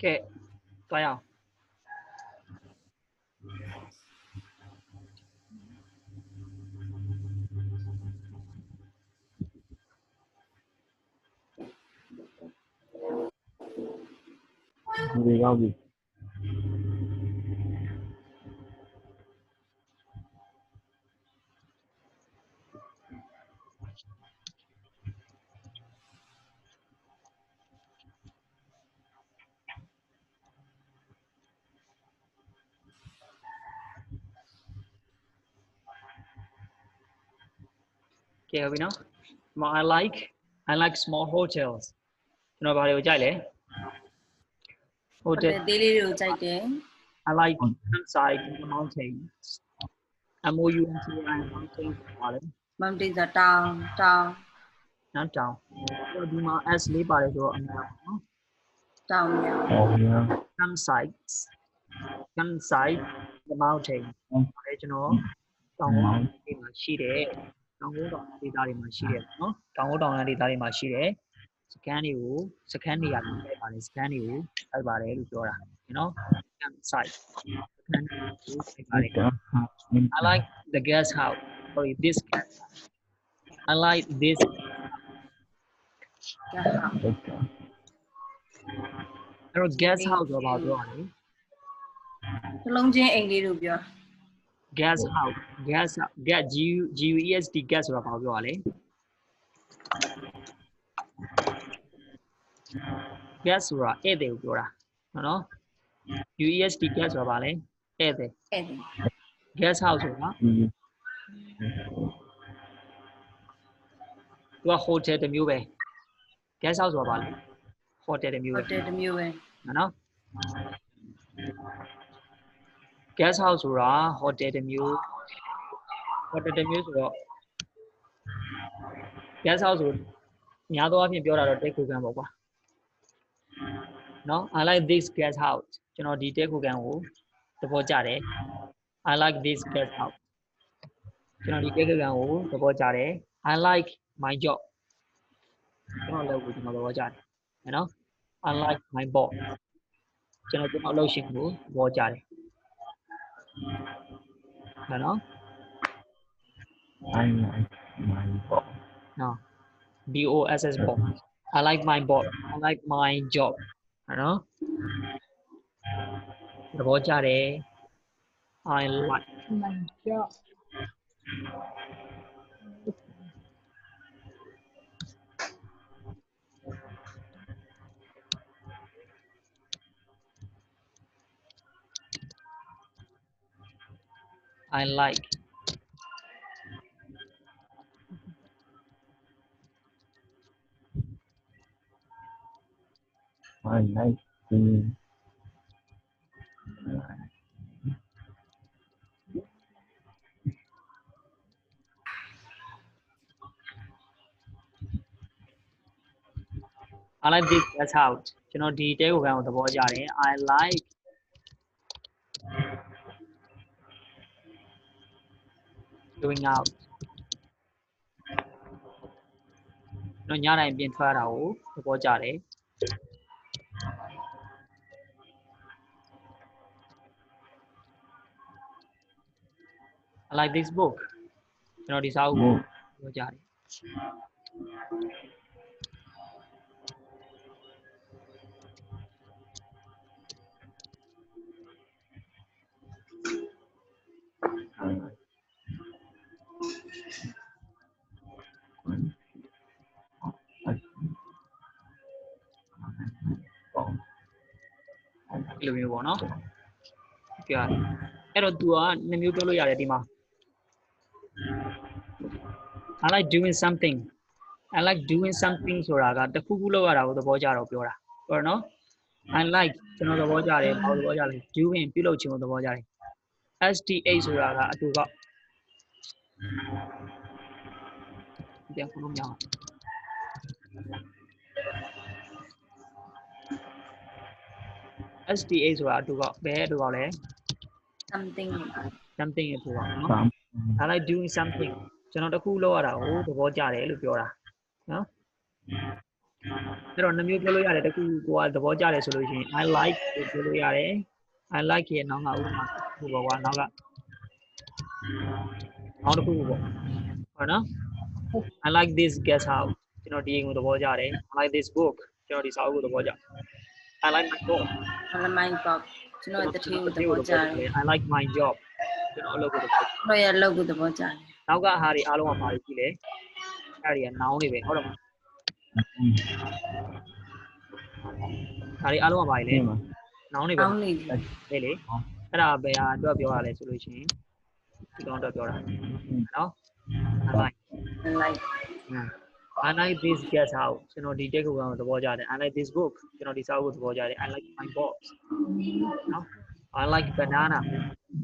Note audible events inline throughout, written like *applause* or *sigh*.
que rayado. Obrigado. က်ပြီ ကဲဟုတ်ပြီနော်ဒီမှာ I like I like small hotels ကျွန်တော်ဘာတွေကိုကြိုက်လဲ ဟို hotel တယ်သေးလေးတွေကိုကြိုက်တယ် I like campsite in the mountains M O U N T I mountains ပါလေ mountain ဆိုတောင်တောင် နောက်တောင်အဲ့တော့ဒီမှာ S လေးပါတယ်ဆိုတော့အများပေါ့နော် တောင်မြောင် ဟောရ campsites campsite the mountain အဲကျွန်တော်တောင်ကုန်းတွေမှာရှိတယ် တောင်ကုန်းတောင်ဒေသတွေမှာရှိတယ်ပေါ့နော်တောင်ကုန်းတောင်ရဒေသတွေမှာရှိတယ်စကန်တွေကိုစကန်နေရာတွေလိုက်ပါတယ်စကန်တွေကိုလိုက်ပါတယ်လို့ပြောတာနော် campsite စကန်တွေကိုလိုက်ပါတယ် I like the guest house sorry this guest house. I like this ရဟအဲ့တော့ guest house ဆိုတော့ဘာပြောရလဲနှလုံးချင်းအိမ်လေးတို့ပြော guest house guest get G U G U E S T guest ဆိုတာဘာပြောရလဲ guest ဆိုတာဧည့်သည်ကိုပြောတာနော်နော် U E S T guest ဆိုတာဘာလဲဧည့်သည်အဲ့ဒါ guest house ဆိုတာဒီသူက hotel တစ်မျိုးပဲ guest house ဆိုတာဘာလဲ hotel တစ်မျိုးဟိုပဲတယ်တစ်မျိုးပဲနော်နော် guest house ဆိုတာ hotel တစ်မျိုး hotel တစ်မျိုးဆိုတော့ guest house ဆိုများသောအားဖြင့်ပြောတာတော့တဲခိုကန်ပေါ့ကွာနော် I like this guest house ကျွန်တော်ဒီတဲခိုကန်ကိုသဘောကျတယ် I like this guest house ကျွန်တော်ဒီတဲခိုကန်ကိုသဘောကျတယ် I like my job ကျွန်တော်လည်းကိုကျွန်တော်သဘောကျတယ်နော် I like my boss ကျွန်တော်ကျွန်တော်အလုပ်ရှင်ကိုသဘောကျတယ် နော် I like my boss နော် B O S S boss I like my boss I like my job နော်သဘောကျတယ် I like my job I like I like the I like this guest house ကျွန်တော်ဒီတဲကိုကန်ကိုသဘောကျတယ် I like going out ကျွန်တော်ညတိုင်းပြင်ထွက်ရတာကိုသဘောကျတယ် I like this book ကျွန်တော်ဒီစာအုပ်ကို book သဘောကျတယ် လိုမျိုးပေါ့နော်ပြရတယ်အဲ့တော့ तू ကနှစ်မျိုးပြောလို့ရတယ်ဒီမှာ I like doing something I like doing something ဆိုတာကတစ်ခုခုလုပ်ရတာကိုသဘောကျတော့ပြောတာဟုတ်တယ်နော် I like ကျွန်တော်သဘောကျတယ်ဘာလို့သဘောကျလဲ doing ပြုလုပ်ခြင်းကိုသဘောကျတယ် STA ဆိုတာကအတူကပြန်ခုလို့မရအောင် STA ဆိုတာအတူကဘယ်အတူကလဲ something something အတူကနော် some I like doing something ကျွန်တော်တစ်ခုလုပ်ရတာကိုသဘောကျတယ်လို့ပြောတာနော်အဲ့တော့နှမျိုးပြောလို့ရတယ်တခုကိုကသဘောကျတယ်ဆိုလို့ရှိရင် I like ကိုပြောလို့ရတယ် I like ရဲ့နောက်ကဥပမာဟိုဘောကွာနောက်ကနောက်တစ်ခုပေါ့ဟုတ်နော် I like this guest house ကျွန်တော်ဒီအိမ်ကိုသဘောကျတယ် I like this book ကျွန်တော်ဒီစာအုပ်ကိုသဘောကျ I like my book အလမိုင်းပေါက်ကျွန်တော်တတိကိုသဘောကျတယ် I like my job ကျွန်တော်အလုပ်ကိုသဘောကျကျွန်တော်ရဲ့အလုပ်ကိုသဘောကျတယ်နောက်ကဟာတွေအားလုံးကပါပြီးပြီလေအဲ့ဒီကနောင်းတွေပဲဟုတ်တယ်မလားဟာတွေအားလုံးကပါပြီလေဒီမှာနောင်းတွေပဲအောင်းနေတယ်လေလေအဲ့ဒါဘယ်ဟာအတွက်ပြောရလဲဆိုလို့ရှိရင်ဒီကောင်အတွက်ပြောတာနော် I like like I like this guest house ကျွန်တော်ဒီတက်ကိုသဘောကျတယ် I like this book ကျွန်တော်ဒီစာအုပ်ကိုသဘောကျတယ် I like my box နော် I like banana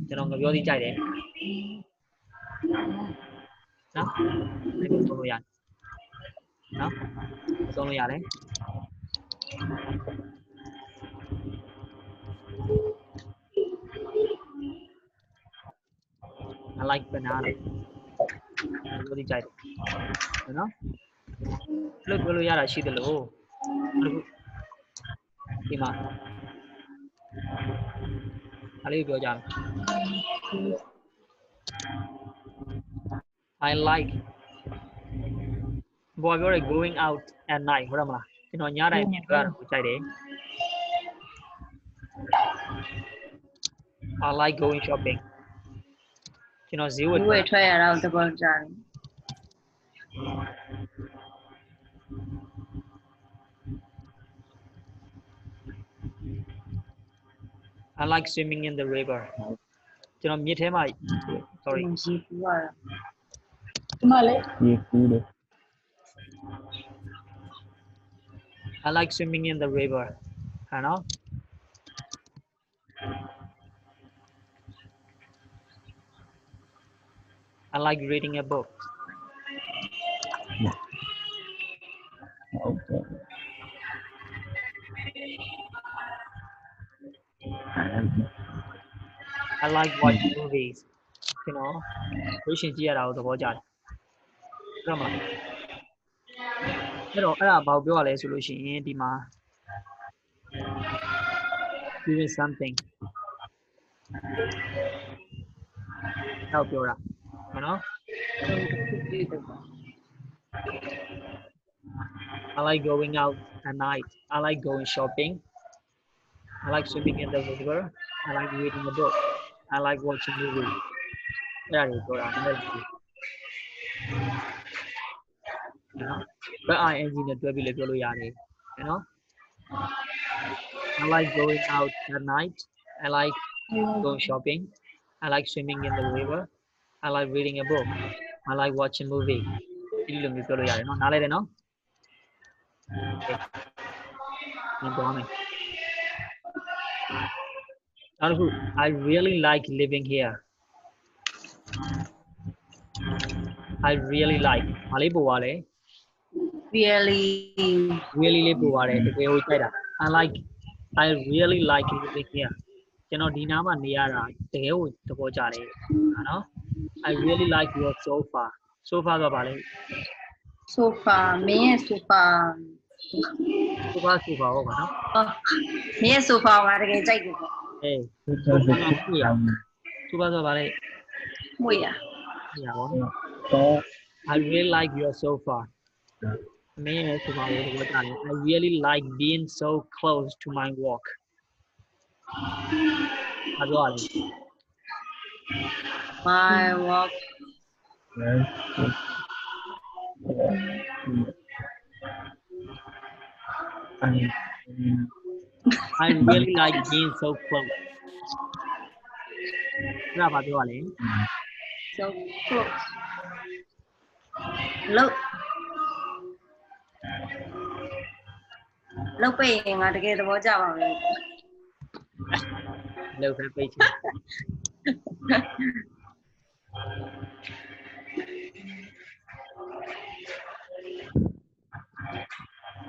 ကျွန်တော်ငပြောသေးကြိုက်တယ်နော်ဒီလိုဆိုလို့ရတယ်နော်ဆိုလို့ရတယ် I like banana ပြောသေးကြိုက်တယ်နော် လို့ပြောလို့ရတာရှိတယ်လို့အခုဒီမှာအားလေးပြောကြမယ် I like ဘောပြောရ going out at night ဟုတ်တယ်မလားကျွန်တော်ညတိုင်းပြင်ထွက်ရတာကိုကြိုက်တယ် I like going shopping ကျွန်တော်ဈေးဝယ် ဒီ ထွ ဝ က် ယ်ထွက်ရတာကိုသဘောကျတယ် I like swimming in the river ကျွန်တော်မြစ်ထဲမှာ sorry ရှိပူရတာ ဒီမှာလေ ရေကူးတယ် I like swimming in the river ဟာနော် I like reading a book I like watching movies ကျွန်တော်ဝိရှင်ကြည့်ရတာကိုသဘောကျတယ်ဟုတ်မှာအဲ့တော့အဲ့ဒါဘာကိုပြောရလဲဆိုလို့ရှိရင်ဒီမှာ doing something တော့ပြောတာဟုတ်နော် I like going out at night. I like going shopping. I like swimming in the river. I like reading a book. I like watching movies. အဲ့ဒါတွေပြောတာနည်းနည်းလေးနော်ဘယ် ing နဲ့တွဲပြီးလည်းပြောလို့ရတယ်နော် I like going out at night. I like going shopping. I like swimming in the river. I like reading a book. I like watching movie. ဒီလိုမျိုးပြောလို့ရတယ်နော်နားလဲတယ်နော် Okay. ပြန်သွားမယ် နောက်တစ်ခု I really like living here I really like မလေးပို့ပါလေ really really လေးပို့ပါတယ်တကယ်ကိုကြိုက်တာ I like I really like living here ကျွန်တော်ဒီနားမှာနေရတာတကယ်ကိုသဘောကျတယ်ဟာနော် I really like your sofa sofa ဆိုပါလေ sofa မင်းရဲ့ sofa sofa sofa ဟုတ်ပါနော် ဟောမင်းရဲ့ sofa ကတကယ်ကြိုက်တယ်ပေါ့ Hey, Super Ballet. Muya. So I really like your sofa. I really like being so close to my work. My walk. Yeah. Yeah. Yeah. I really like being so close. အဲ့ဒါဘာပြောရလဲ so close လို့လောက်ပိတ်ရင်ငါတကယ်သဘောကျပါမယ် လောက်ပဲပိတ်ချင်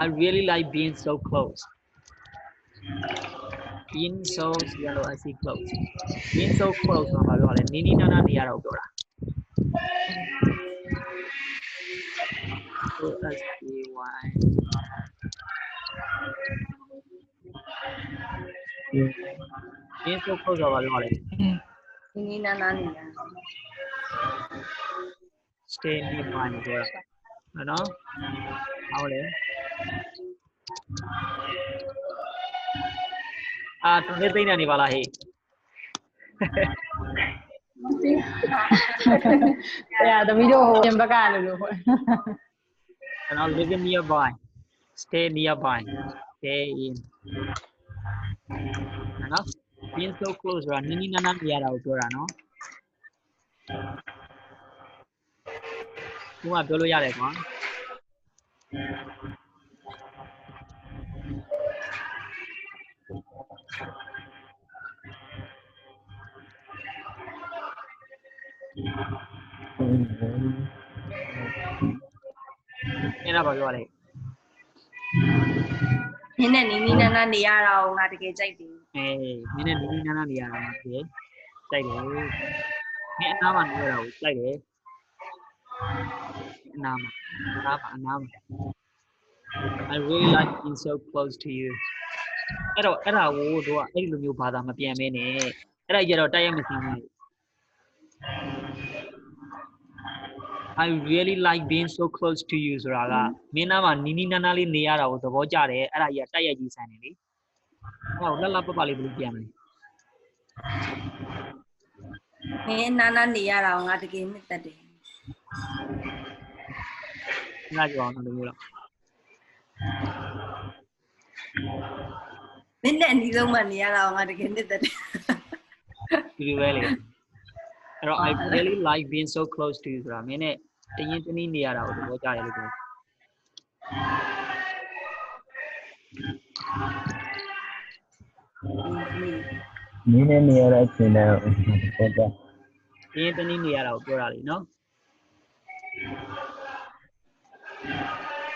I really like being so close. in so yellow I see close. In so close no vale ni ni na na ni ara ora. In so close no vale vale. Ni ni na ni. Stay in the prime ora. ¿No? ¿Ahora? အာသူနေသိနေနေပါလားဟေးအဲ့ဒါသမီးတို့ဟိုပြင်ဘက်ကလို့လို့ဟုတ် and I'll live nearby stay nearby stay in နော် being so close ဆိုတာနီးနီးနားနားနေရတာကိုပြောတာနော်ဒီမှာပြောလို့ရတယ်ကွာ အဲ့ဒါဘာပြောလဲနင်းနဲ့နီနီနာနာနေရတာကိုငါတကယ်ကြိုက်တယ်အေးနင်းနဲ့နီးနီးနားနားနေရတာမှဖြစ်စိုက်တယ်နင်းအနားမှာနေရတာကိုစိုက်တယ်အနားမှာအနားမှာအနားမှာ I really like being so close to you အဲ့တော့အဲ့ဒါကိုတို့ကအဲ့ဒီလိုမျိုးဘာသာမပြန်မဲနဲ့အဲ့ဒါကြတော့တိုက်ရိုက်မစင်းဘူး I really like being so close to you ဆိုတာကမင်းနားမှာနီးနီးနားနားလေးနေရတာကိုသဘောကျတယ်အဲ့ဒါကြီးကတိုက်ရိုက်ကြီးဆန်တယ်လေအဲ့တော့လှလှပပလေးဘယ်လိုပြန်မလဲနင်းနာနာနေရတာကိုငါတကယ်နှစ်သက်တယ်ငါကြောအောင်လို့ပြောတော့နင်းနဲ့အနီးဆုံးမှနေရတာကိုငါတကယ်နှစ်သက်တယ်ဒီလိုပဲလေ အဲ့တော့ I really like being so close to you ဆိုတာမင်းနဲ့တရင်တနည်းနေရတာကိုသဘောကျတယ်လို့ပြောနီနီနင်းနေနေရတဲ့အချိန်နဲ့ဟုတ်တယ်တရင်တနည်းနေရတာကိုပြောတာလေနော်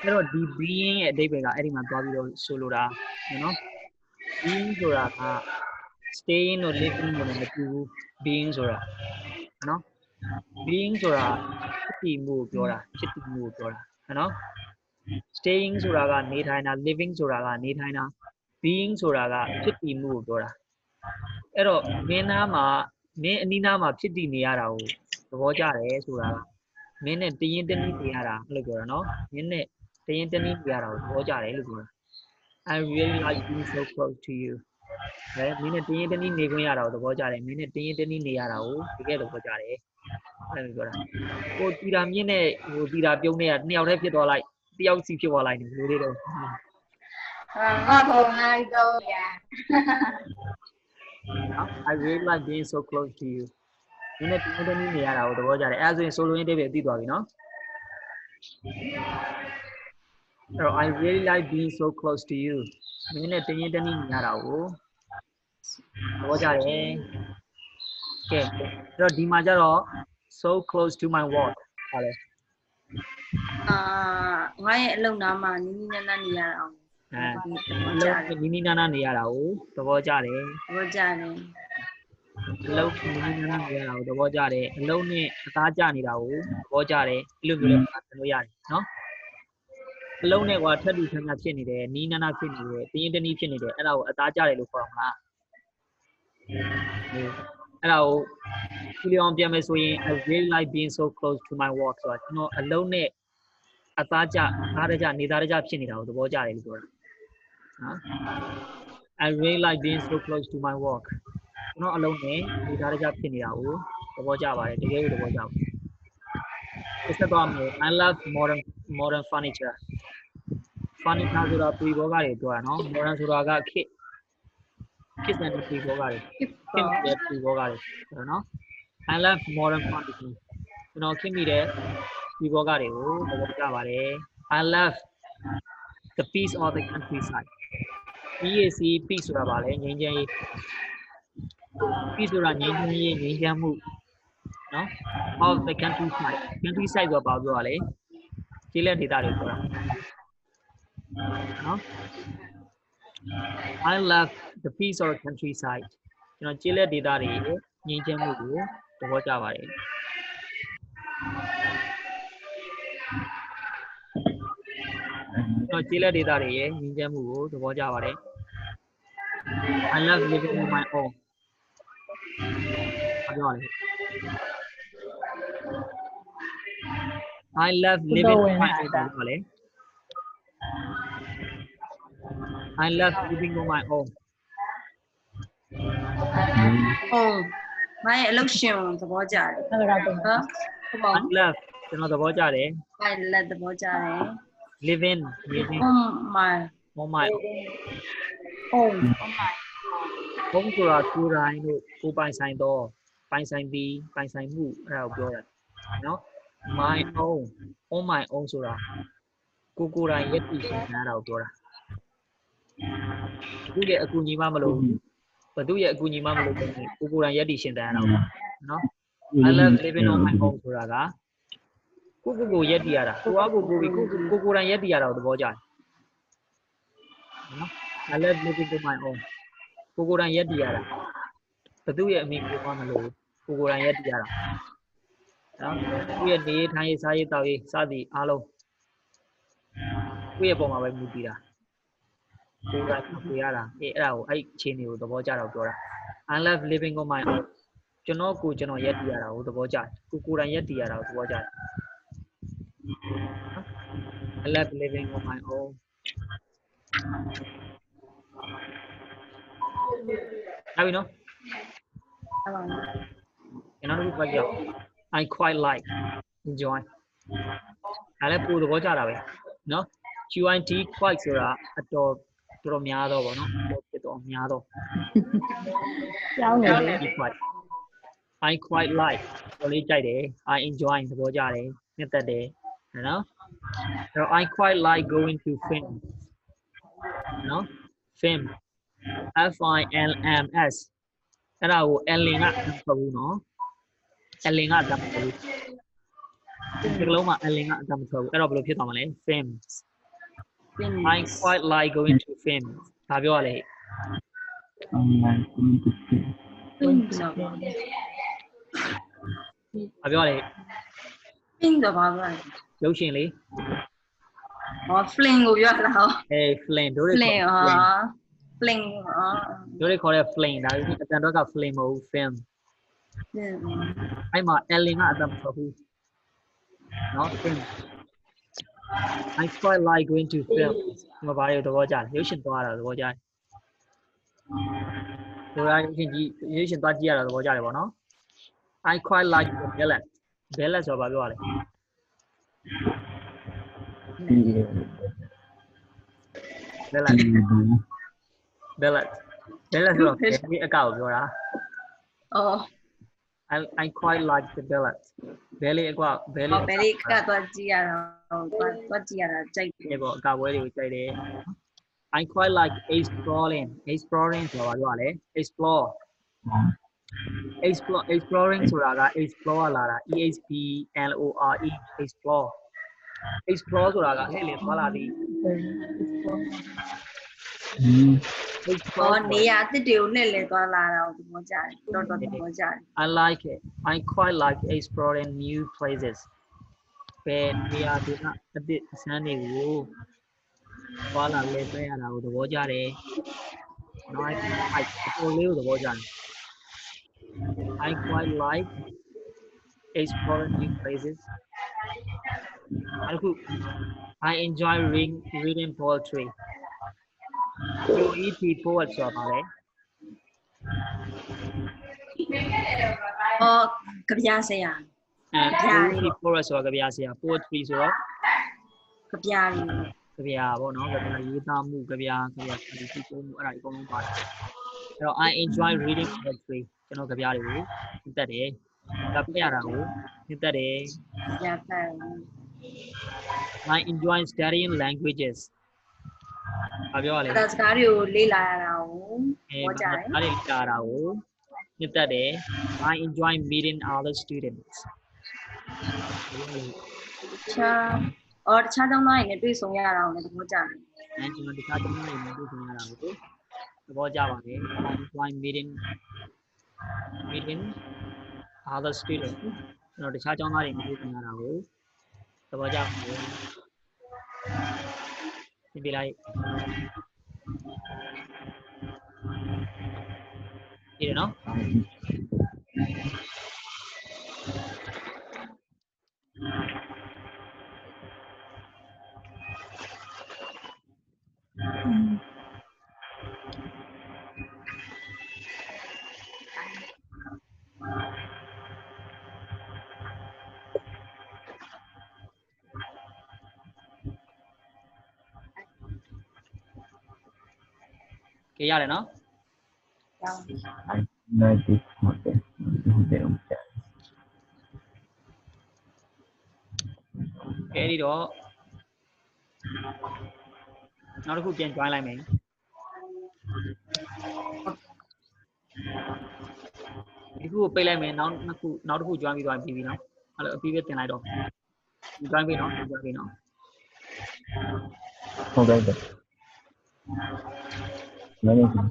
အဲ့တော့ဒီ being ရဲ့အဓိပ္ပာယ်ကအဲ့ဒီမှာသွားပြီးတော့ဆိုလိုတာနော် being ဆိုတာက staying တို့ living တို့လည်းမတူဘူး being ဆိုတာ နော် being ဆိုတာဖြစ်တည်မှုကိုပြောတာဖြစ်တည်မှုကိုပြောတာနော် staying ဆိုတာကနေထိုင်တာ living ဆိုတာကနေထိုင်တာ being ဆိုတာကဖြစ်တည်မှုကိုပြောတာအဲ့တော့မင်းသားမှာမင်းအနီးနားမှာဖြစ်တည်နေရတာကိုသဘောကျတယ်ဆိုတာကမင်းနဲ့တရင်တနည်းနေရတာအဲ့လိုပြောတာနော်မင်းနဲ့တရင်တနည်းနေရတာကိုသဘောကျတယ်လို့ပြောတာ I really like being so close to you အဲမင်းနဲ့တရင်တနည်းနေခွင့်ရတာကိုသဘောကျတယ်မင်းနဲ့တရင်တနည်းနေရတာကိုတကယ်သဘောကျတယ်အဲ့လိုပြောတာကိုတီတာမြင့်နဲ့ဟိုတီတာပြုံးနဲ့ကနှစ်ယောက်တည်းဖြစ်သွားလိုက်တယောက်စီဖြစ်သွားလိုက်တယ်ဘယ်လိုလေးတော့ဟာငါတော့ငါတော့ရနော် I really like being so close to you ဒီနေ့တင်းတင်းနေရတာကိုသဘောကျတယ်အဲဒါဆိုရင်ဆိုလိုရင်းတိတ်ပဲသိသွားပြီနော် အဲ့တော့ I really like being so close to you မင်းနဲ့တင်းတင်းတင်းနေရတာကိုသဘောကျတယ်ကဲအဲ့တော့ဒီမှာကျတော့ so close to my wall ဟာလေအာငါရဲ့အလုံနာမှာနီနီနာနာနေရတာကိုအဲသအဘောကျလုံးတယ်နီးနီးနားနားနေရတာကိုသဘောကျတယ်သဘောကျတယ်အလုံးနီးနီးနားနားနေရတာကိုသဘောကျတယ်အလုံးနဲ့အသားကျနေတာကိုသဘောကျတယ်အဲ့လိုမျိုးလည်းပြောလို့ရတယ်နော် အလုံးနဲ့ကွာထက်တူထက်မြဖြစ်နေတယ်နီးနားနားဖြစ်နေတယ်တင်းရင်တနည်းဖြစ်နေတယ်အဲ့ဒါကိုအသားကျတယ်လို့ခေါ်အောင်လားဟိုအဲ့ဒါကိုကြည့်အောင်ပြန်မယ်ဆိုရင် I really like being so close to my work ဆိုတာကျွန်တော်အလုံးနဲ့အသားကျအားရကြနေသားရကြဖြစ်နေတာကိုသဘောကျတယ်လို့ပြောတာနော် I really like being so close to my work ကျွန်တော်အလုံးနဲ့နေသားရကြဖြစ်နေတာကိုသဘောကျပါတယ်တကယ်ကိုသဘောကျပါတယ်တစ်ဆက်တော့မယ် I love modern modern furniture furniture ဆိုတာပြည်ဘောကတွေပြောတာနော် modern ဆိုတာကခေတ်ခေတ်စံတဲ့ပြည်ဘောကတွေခင်မိတဲ့ပြည်ဘောကတွေဆိုတော့နော် I love modern furniture ကျွန်တော်ခင်မိတဲ့ပြည်ဘောကတွေကိုသဘောကျပါတယ် I love the peace of the countryside PAC peace ဆိုတာဗာလဲငြိမ်းချမ်းရေး peace ဆိုတာငြိမ်းချမ်းရေးငြိမ်းချမ်းမှုနော် of the countryside countryside ဆိုတာဘာပြောရလဲ ကျေးလက်ဒေသတွေပြောတာနော် I love the peace of the countryside ကျွန်တော်ကျေးလက်ဒေသတွေငြိမ်းချမ်းမှုကိုသဘောကျပါတယ်ကျွန်တော်ကျေးလက်ဒေသတွေရဲ့ငြိမ်းချမ်းမှုကိုသဘောကျပါတယ် I love living on my own ပြောရလဲ I love living on my own ပြောလေ I love living on my own ဟုတ်ငါရဲ့အလုပ်ရှင်သဘောကျတယ် အဲ့ဒါကတော့ နော်ဟုတ်ပါ I love ကျွန်တော်သဘောကျတယ် I let သဘောကျတယ် living living oh my on my oh home ဆိုတာကိုယ်တိုင်လို့ကိုယ်ပိုင်ဆိုင်တော့ပိုင်ဆိုင်ပြီးပိုင်ဆိုင်မှုအဲ့ဒါကိုပြောရတယ်နော် my own on my own ဆိုတာကိုယ်ကိုယ်တိုင်ရည်တည်ရှင်တာကိုပြောတာသူရဲ့အကူအညီမှမလို့ဘသူရဲ့အကူအညီမှမလို့ကိုယ်ကိုယ်တိုင်ရည်တည်ရှင်တာကိုနော် I love living on my own ဆိုတာကကိုကိုကိုရက်တည်ရတာကိုအားကိုကိုပြီးကိုကိုကိုယ်တိုင်ရက်တည်ရတာကိုသဘောကျတယ်နော် I love living on my own ကိုကိုယ်တိုင်ရက်တည်ရတာဘသူရဲ့အမိကိုမှမလို့ကိုကိုယ်တိုင်ရက်တည်ရတာ နော်သူ့ရဲ့နေထိုင်ရေးစားရေးတောက်ရေးစသည်အားလုံးကိုယ့်ရဲ့ပုံမှာပဲမြည်တည်တာကိုယ်တိုင်ပြရတာအေးအဲ့ဒါကိုအဲ့ဒီအခြေအနေကိုသဘောကျတော့ပြောတာ I love living on my own ကျွန်တော်ကိုကျွန်တော်ရက်တည်ရတာကိုသဘောကျတယ်ကိုကိုယ်တိုင်ရက်တည်ရတာကိုသဘောကျတယ် I love living on my own ဟုတ်ပြီနော်ဟုတ်ပါဘူးကျွန်တော်တို့ဘက်ကြောက် I quite like *laughs* enjoy အဲ့လည်းပိုသဘောကျတာပဲနော် QIT quite ဆိုတာအတော်တော်တော်များတော့ဗောနော်တော်ဖြစ်တော့များတော့ ကျောင်းနေတယ် QIT quite I quite like တော်လေးကြိုက်တယ် I enjoy သဘောကျတယ်နှစ်သက်တယ်နော်အဲ့တော့ I quite like going to film နော် film F I L M S အဲ့ဒါကို Ellen ကမဟုတ် ဘူးနော် Ellen ကအတမ်းမဟုတ်ဘူးဒီကလုံးမှာ Ellen ကအတမ်းမဟုတ်ဘူးအဲ့တော့ဘယ်လိုဖြစ်သွားမလဲ films I quite like going to film ဒါပြောရလေ online communication ပင်းတော့ဒါပြောရလေပင်းတော့ပါပါရုပ်ရှင်လေးဟော fling ကိုပြောတာဟောအဲ flame တို့တွေ fling ခေါ်ဟာ flame fling ဟာတို့တွေခေါ်တဲ့ flame ဒါပေမဲ့အတန်တော့က flame မဟုတ်ဘူး film hay mà Ellie nó Adam for who nó film I quite like going to film. Mà bài yêu tôi gọi chả hiếu sinh toa là tôi gọi chả tôi ai cái gì? Hiếu sinh toa gì là tôi gọi chả bọn nó. I quite like the ballet ballet cho bà gọi là ballet ballet ballet là cái cái cầu rồi đó ờ. I I quite like the ballet ballet အကောက် ballet ဟောဘယ်လေးကတော့ကြည့်ရတော့သွားသွားကြည့်ရတာကြိုက်တ ဒီ ယ် ပေါ့အကောက်ဝဲတွေကိုကြိုက်တယ် I quite like exploring exploring ဆိုတာဘာပြောရလဲ explore explore exploring ဆိုတာက explore လာတာ E H P L O R E explore explore ဆိုတာကဟဲ့လေသွားလာသည် Mm-hmm. I like it. I quite like exploring new places. But I it. Eh? I quite like exploring new places. I enjoy reading, reading poetry. QET poet ဆိုတာပါလေ ဟောကြပြဆရာ အဲ ကြပြားလေး QET poet ဆိုတာကြပြဆရာ poetry ဆိုတော့ ကြပြလေး ကြပြပေါ့နော်ကြပြရေးသားမှုကြပြကြပြစာရီပုံမှုအဲ့ဒါအကုန်လုံးပါတယ်အဲ့တော့ I enjoy reading poetry ကျွန်တော်ကြပြတွေကိုနှစ်သက်တယ်ကြပြရတာကိုနှစ်သက်တယ် ကြဖတ် I enjoy studying languages ဘာပြောရလဲ ဒါစကားတွေကိုလေ့လာရတာကို အဲ သဘောကျတယ် အဲ့ဒီကာတာကိုနှစ်သက်တယ် I enjoy meeting other students တခြားအော်တခြားကျောင်းသားတွေနဲ့တွေ့ဆုံရတာကိုလည်းသဘောကျတယ် အဲကျွန်တော်ဒီကားတင်နေနေတွေ့နေရတာကိုသဘောကျပါတယ် I enjoy meeting meeting other students ကျွန်တော်တခြားကျောင်းသားတွေနဲ့တွေ့နေရတာကိုသဘောကျပါတယ် lebih baik. You know? က်ဒီနော်ကဲရတယ်နော်ရောင်း I like this hotel. Hotel. ကဲဒီတော့နောက်တစ်ခုပြန် join လိုက်မယ်ဒီခုကိုပိတ်လိုက်မယ်နောက်နှစ်ခုနောက်တစ်ခု join ပြီးသွားပြီပြီနော်အဲ့လိုအပြီးပဲတင်လိုက်တော့ join ပြီနော် join ပြီနော် No.